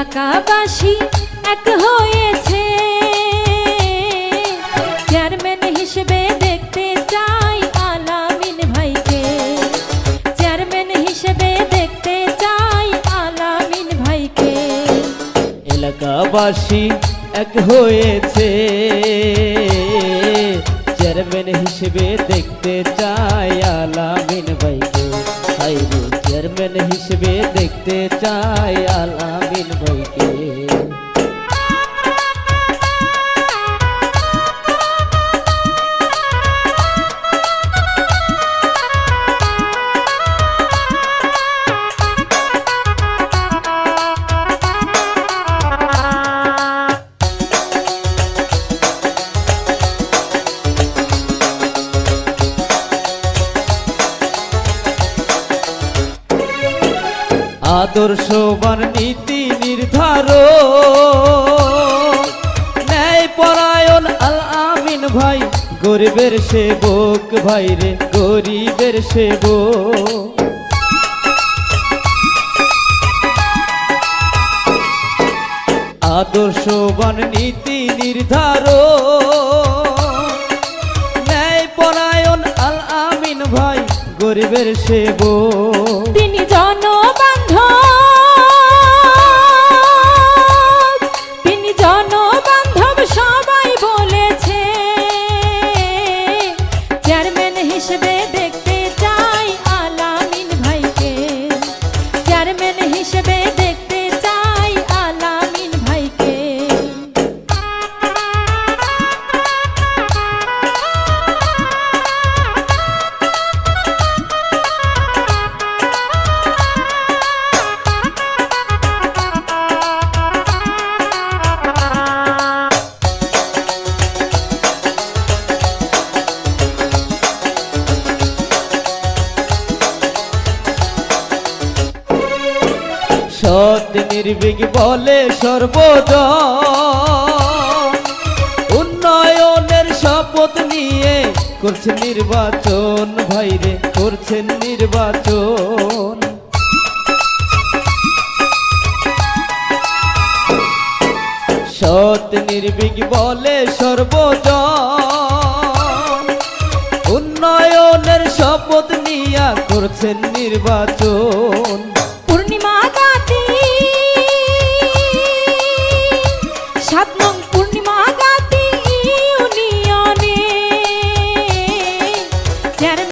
এলাকাবাসী এক হয়েছে। চেয়ারম্যান হিসেবে দেখতে চাই আলামিন ভাইকে। চেয়ারম্যান হিসেবে দেখতে চাই আলামিন ভাইকে। এলাকাবাসী এক হয়েছে। চেয়ারম্যান হিসেবে দেখতে চাই আলামিন ভাইকে। হাইরু চেয়ারম্যান হিসেবে দেখতে চাই আলা আদর্শবান নীতি নির্ধার ন্যায় পরায়ণ আল আমিন ভাই, গরিবের সেবক ভাই রে, গরিবের সেবক। আদর্শবান নীতি নির্ধার ন্যায় পরায়ণ আল আমিন ভাই, গরিবের সেবক। সৎ নির্বিঘ বলে সর্বদ উন্নয়নের শপথ নিয়ে করছে নির্বাচন, ভাইরে করছেন নির্বাচন। সৎ নির্বিঘ বলে সর্বদ উন্নয়নের শপথ নিয়া করছেন নির্বাচন।